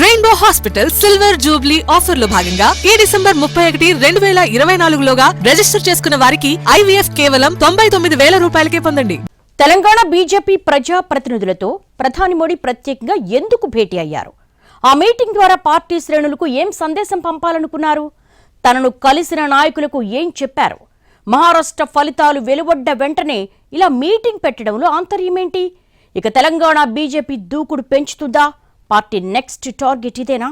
Rainbow hospital silver Jubilee ఆఫర్లో భాగంగా ఈ డిసెంబర్ ముప్పై ఒకటి రెండు వేల ఇరవై నాలుగులోగా రిజిస్టర్ చేసుకున్న వారికి ఐవీఎఫ్ కేవలం తొంభై తొమ్మిది వేల రూపాయలకే పొందండి. తెలంగాణ బీజేపీ ప్రజా ప్రతినిధులతో ప్రధాని మోడీ ప్రత్యేకంగా ఎందుకు భేటీ అయ్యారు? ఆ మీటింగ్ ద్వారా పార్టీ శ్రేణులకు ఏం సందేశం పంపాలనుకున్నారు? తనను కలిసిన నాయకులకు ఏం చెప్పారు? మహారాష్ట్ర ఫలితాలు వెలువడ్డ వెంటనే ఇలా మీటింగ్ పెట్టడంలో ఆంతర్యమేంటి? ఇక తెలంగాణ బీజేపీ దూకుడు పెంచుతుందా? పార్టీ నెక్స్ట్ టార్గెట్ ఇదేనా?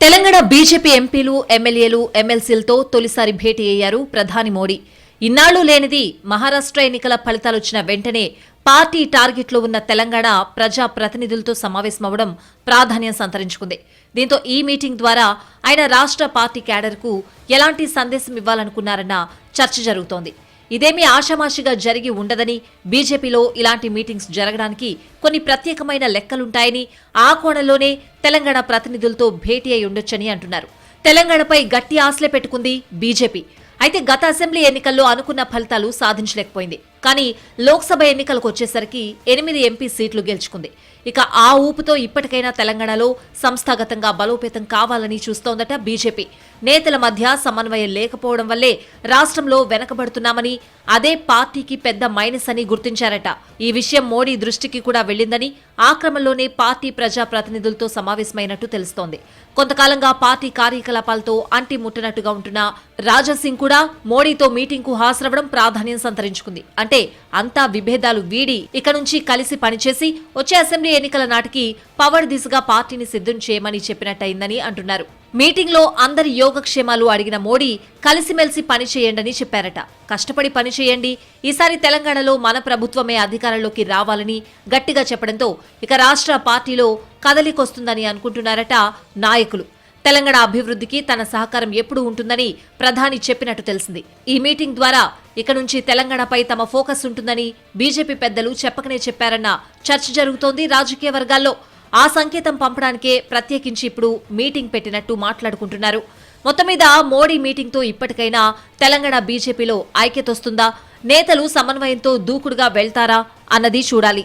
తెలంగాణ బీజేపీ ఎంపీలు ఎమ్మెల్యేలు ఎమ్మెల్సీలతో తొలిసారి భేటీ అయ్యారు ప్రధాని మోడీ. ఇన్నాళ్ళు లేనిది మహారాష్ట్ర ఎన్నికల ఫలితాలొచ్చిన వెంటనే పార్టీ టార్గెట్లో ఉన్న తెలంగాణ ప్రజా ప్రతినిధులతో సమావేశమవడం ప్రాధాన్యం సంతరించుకుంది. దీంతో ఈ మీటింగ్ ద్వారా ఆయన రాష్ట్ర పార్టీ క్యాడర్కు ఎలాంటి సందేశం ఇవ్వాలనుకున్నారన్న చర్చ జరుగుతోంది. ఇదేమీ ఆషామాషిగా జరిగి ఉండదని బీజేపీలో ఇలాంటి మీటింగ్స్ జరగడానికి కొన్ని ప్రత్యేకమైన లెక్కలుంటాయని ఆ కోణంలోనే తెలంగాణ ప్రతినిధులతో భేటీ అయి ఉండొచ్చని అంటున్నారు. తెలంగాణపై గట్టి ఆశలే పెట్టుకుంది బీజేపీ. అయితే గత అసెంబ్లీ ఎన్నికల్లో అనుకున్న ఫలితాలు సాధించలేకపోయింది. కానీ లోక్సభ ఎన్నికలకు వచ్చేసరికి ఎనిమిది ఎంపీ సీట్లు గెలుచుకుంది. ఇక ఆ ఊపుతో ఇప్పటికైనా తెలంగాణలో సంస్థాగతంగా బలోపేతం కావాలని చూస్తోందట బీజేపీ. నేతల మధ్య సమన్వయం లేకపోవడం వల్లే రాష్ట్రంలో వెనకబడుతున్నామని అదే పార్టీకి పెద్ద మైనస్ అని గుర్తించారట. ఈ విషయం మోడీ దృష్టికి కూడా వెళ్ళిందని ఆ క్రమంలోనే పార్టీ ప్రజా ప్రతినిధులతో సమావేశమైనట్టు తెలుస్తోంది. కొంతకాలంగా పార్టీ కార్యకలాపాలతో అంటి ముట్టనట్టుగా ఉంటున్న రాజాసింగ్ కూడా మోడీతో మీటింగ్కు హాజరవడం ప్రాధాన్యం సంతరించుకుంది. అంటే అంతా విభేదాలు వీడి ఇక నుంచి కలిసి పనిచేసి వచ్చే అసెంబ్లీ ఎన్నికల నాటికి పవర్ దిశగా పార్టీని సిద్ధం చేయమని చెప్పినట్టయిందని అంటున్నారు. మీటింగ్లో అందరి యోగక్షేమాలు అడిగిన మోడీ కలిసిమెలిసి పనిచేయండని చెప్పారట. కష్టపడి పనిచేయండి ఈసారి తెలంగాణలో మన ప్రభుత్వమే అధికారంలోకి రావాలని గట్టిగా చెప్పడంతో ఇక రాష్ట్ర పార్టీలో కదలికొస్తుందని అనుకుంటున్నారట నాయకులు. తెలంగాణ అభివృద్ధికి తన సహకారం ఎప్పుడు ఉంటుందని ప్రధాని చెప్పినట్టు తెలిసింది. ఈ మీటింగ్ ద్వారా ఇక నుంచి తెలంగాణపై తమ ఫోకస్ ఉంటుందని బీజేపీ పెద్దలు చెప్పకనే చెప్పారన్న చర్చ జరుగుతోంది రాజకీయ వర్గాల్లో. ఆ సంకేతం పంపడానికే ప్రత్యేకించి ఇప్పుడు మీటింగ్ పెట్టినట్టు మాట్లాడుకుంటున్నారు. మొత్తం మీద మోడీ మీటింగ్తో ఇప్పటికైనా తెలంగాణ బీజేపీలో ఐక్యతొస్తుందా నేతలు సమన్వయంతో దూకుడుగా వెళ్తారా? అన్నది చూడాలి.